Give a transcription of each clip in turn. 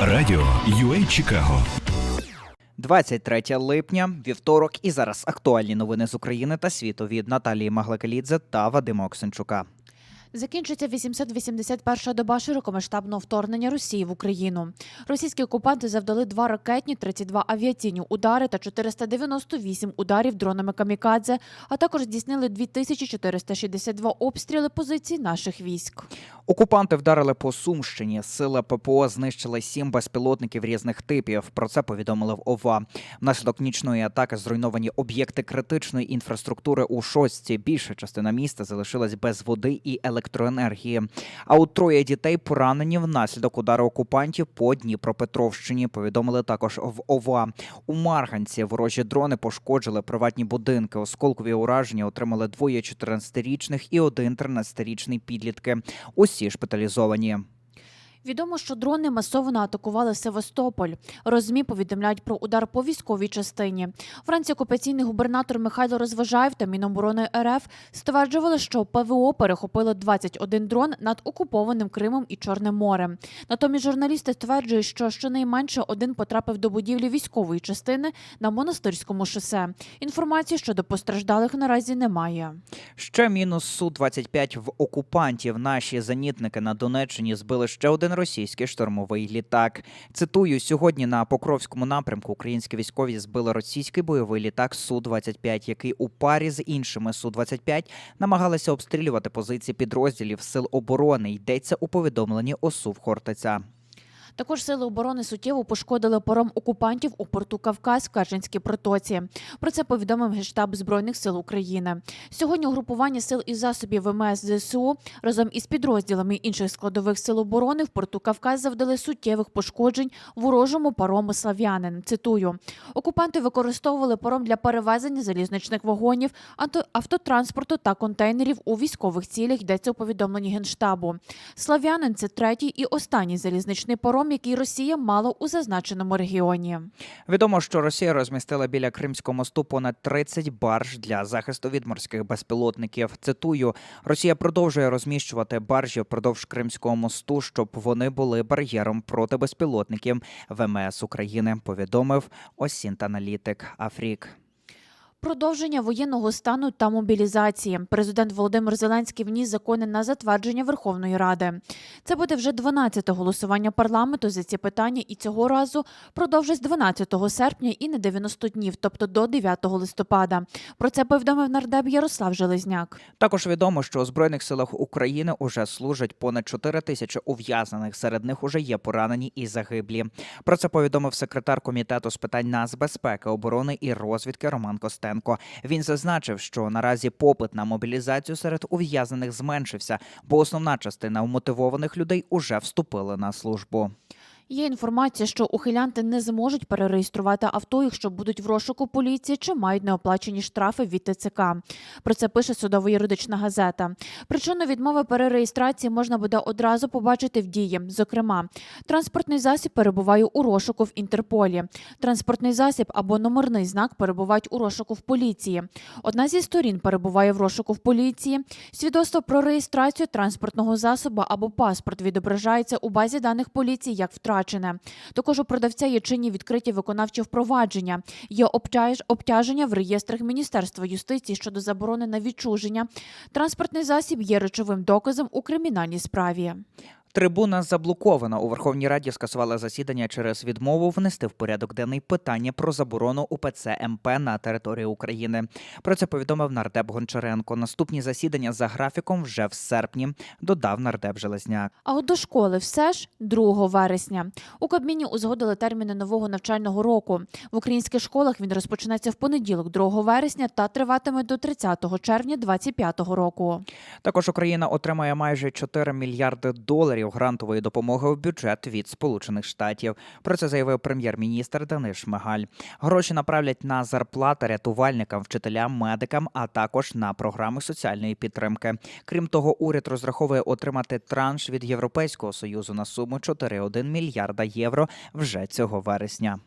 Радіо UA Чикаго 23 липня, вівторок, і зараз актуальні новини з України та світу від Наталії Маглакалідзе та Вадима Оксенчука. Закінчиться 881-ша доба широкомасштабного вторгнення Росії в Україну. Російські окупанти завдали два ракетні, 32 авіаційні удари та 498 ударів дронами камікадзе, а також здійснили 2462 обстріли позицій наших військ. Окупанти вдарили по Сумщині. Сили ППО знищили сім безпілотників різних типів. Про це повідомили в ОВА. Внаслідок нічної атаки зруйновані об'єкти критичної інфраструктури у шостці. Більша частина міста залишилась без води і електроенергії. А у троє дітей поранені внаслідок удару окупантів по Дніпропетровщині. Повідомили також в ОВА. У Марганці ворожі дрони пошкоджили приватні будинки. Осколкові ураження отримали двоє 14-річних і один 13-річний підлітки. Усі шпиталізовані. Відомо, що дрони масово атакували Севастополь. Розмі повідомляють про удар по військовій частині. Вранці окупаційний губернатор Михайло Розважаєв та Міноборони РФ стверджували, що ПВО перехопило 21 дрон над окупованим Кримом і Чорним морем. Натомість журналісти стверджують, що щонайменше один потрапив до будівлі військової частини на монастирському шосе. Інформації щодо постраждалих наразі немає. Ще мінус су 25 в окупантів. Наші зенітники на Донеччині збили ще один російський штурмовий літак. Цитую: сьогодні на Покровському напрямку українські військові збили російський бойовий літак су 25 який у парі з іншими су 25 намагалися обстрілювати позиції підрозділів сил оборони. Йдеться у повідомленні ОСУ в Хортиця. Також сили оборони суттєво пошкодили паром окупантів у порту Кавказ в Керченській протоці. Про це повідомив Генштаб Збройних сил України. Сьогодні угрупування сил і засобів ВМС ЗСУ разом із підрозділами інших складових сил оборони в порту Кавказ завдали суттєвих пошкоджень ворожому парому Слав'янин. Цитую: окупанти використовували паром для перевезення залізничних вагонів, авто- автотранспорту та контейнерів у військових цілях. Йдеться у повідомленні генштабу. Слав'янин це третій і останній залізничний паром, який Росія мала у зазначеному регіоні. Відомо, що Росія розмістила біля Кримського мосту понад 30 барж для захисту від морських безпілотників. Цитую: Росія продовжує розміщувати баржі впродовж Кримського мосту, щоб вони були бар'єром проти безпілотників. ВМС України повідомив Осінт-аналітик Афрік. Продовження воєнного стану та мобілізації. Президент Володимир Зеленський вніс закони на затвердження Верховної Ради. Це буде вже 12-те голосування парламенту за ці питання, і цього разу продовжить з 12 серпня і на 90 днів, тобто до 9 листопада. Про це повідомив нардеп Ярослав Железняк. Також відомо, що у збройних силах України уже служать понад 4 тисячі ув'язнених. Серед них уже є поранені і загиблі. Про це повідомив секретар комітету з питань нацбезпеки, оборони і розвідки Роман Костенко. Він зазначив, що наразі попит на мобілізацію серед ув'язнених зменшився, бо основна частина вмотивованих людей уже вступили на службу. Є інформація, що ухилянти не зможуть перереєструвати авто, якщо будуть в розшуку поліції чи мають неоплачені штрафи від ТЦК. Про це пише судово-юридична газета. Причину відмови перереєстрації можна буде одразу побачити в дії. Зокрема, транспортний засіб перебуває у розшуку в Інтерполі. Транспортний засіб або номерний знак перебувають у розшуку в поліції. Одна зі сторін перебуває в розшуку в поліції. Свідоцтво про реєстрацію транспортного засобу або паспорт відображається у базі даних поліції як втрачене. Також у продавця є чинні відкриті виконавчі впровадження. Є обтяж- обтяження в реєстрах Міністерства юстиції щодо заборони на відчуження. Транспортний засіб є речовим доказом у кримінальній справі. Трибуна заблокована. У Верховній Раді скасували засідання через відмову внести в порядок денний питання про заборону УПЦ МП на території України. Про це повідомив нардеп Гончаренко. Наступні засідання за графіком вже в серпні, додав нардеп Железняк. А от до школи все ж 2 вересня. У Кабміні узгодили терміни нового навчального року. В українських школах він розпочнеться в понеділок, 2 вересня, та триватиме до 30 червня 2025 року. Також Україна отримає майже 4 мільярди доларів грантової допомоги в бюджет від Сполучених Штатів. Про це заявив прем'єр-міністр Денис Шмигаль. Гроші направлять на зарплати рятувальникам, вчителям, медикам, а також на програми соціальної підтримки. Крім того, уряд розраховує отримати транш від Європейського союзу на суму 4,1 мільярда євро вже цього вересня.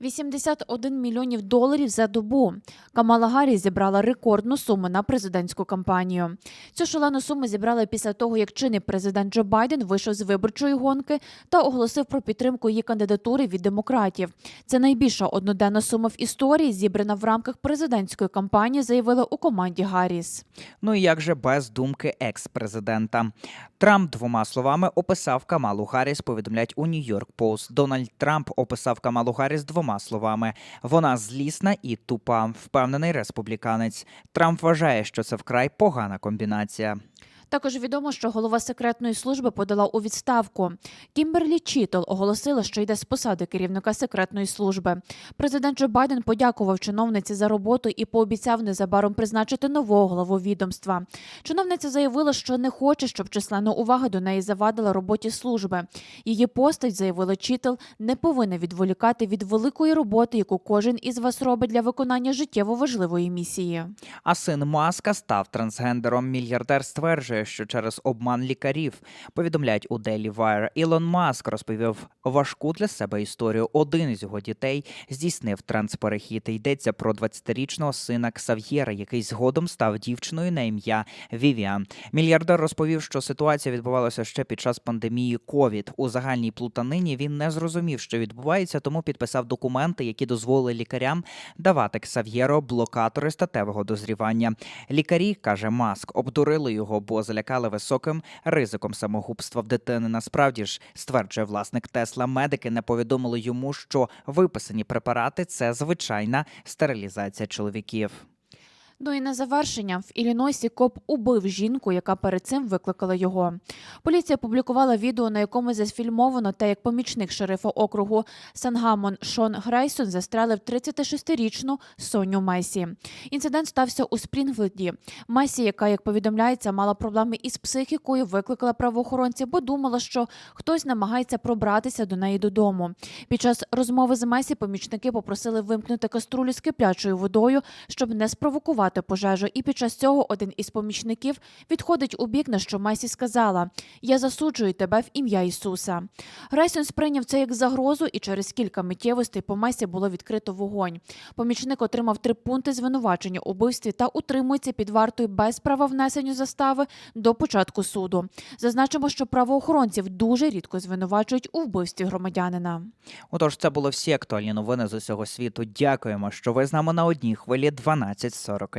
81 мільйонів доларів за добу. Камала Гарріс зібрала рекордну суму на президентську кампанію. Цю шалену суму зібрали після того, як чинний президент Джо Байден вийшов з виборчої гонки та оголосив про підтримку її кандидатури від демократів. Це найбільша одноденна сума в історії, зібрана в рамках президентської кампанії, заявили у команді Гарріс. Ну і як же без думки екс-президента? Трамп двома словами описав Камалу Гарріс, повідомляють у Нью-Йорк Пост. Дональд Трамп описав Камалу Гарріс двома словами: вона злісна і тупа, впевнений республіканець. Трамп вважає, що це вкрай погана комбінація. Також відомо, що голова секретної служби подала у відставку. Кімберлі Чітл оголосила, що йде з посади керівника секретної служби. Президент Джо Байден подякував чиновниці за роботу і пообіцяв незабаром призначити нового главу відомства. Чиновниця заявила, що не хоче, щоб численна увага до неї завадила роботі служби. Її постать, заявила Чітл, не повинна відволікати від великої роботи, яку кожен із вас робить для виконання життєво важливої місії. А син Маска став трансгендером. Мільярдер стверджує, що через обман лікарів повідомляють у Daily Wire. Ілон Маск розповів важку для себе історію. Один із його дітей здійснив трансперехід. Йдеться про 20-річного сина Ксав'єра, який згодом став дівчиною на ім'я Вівіан. Мільярдер розповів, що ситуація відбувалася ще під час пандемії COVID. У загальній плутанині він не зрозумів, що відбувається, тому підписав документи, які дозволили лікарям давати Ксав'єро блокатори статевого дозрівання. Лікарі, каже Маск, обдурили його, бо залякали високим ризиком самогубства в дитини. Насправді ж, стверджує власник Тесла, медики не повідомили йому, що виписані препарати це звичайна стерилізація чоловіків. Ну і на завершення в Іллінойсі коп убив жінку, яка перед цим викликала його. Поліція публікувала відео, на якому зафільмовано те, як помічник шерифа округу Сангамон Шон Грейсон застрелив 36-річну Соню Месі. Інцидент стався у Спрінгфілді. Месі, яка, як повідомляється, мала проблеми із психікою, викликала правоохоронців, бо думала, що хтось намагається пробратися до неї додому. Під час розмови з Месі помічники попросили вимкнути каструлю з киплячою водою, щоб не спровокувати пожежу. І під час цього один із помічників відходить у бік, на що Месі сказала: Я засуджую тебе в ім'я Ісуса. Грейсон сприйняв це як загрозу, і через кілька миттєвостей по Месі було відкрито вогонь. Помічник отримав три пункти звинувачення у вбивстві та утримується під вартою без права внесення застави до початку суду. Зазначимо, що правоохоронців дуже рідко звинувачують у вбивстві громадянина. Отож, це були всі актуальні новини з усього світу. Дякуємо, що ви з нами на одній хвилі 12.40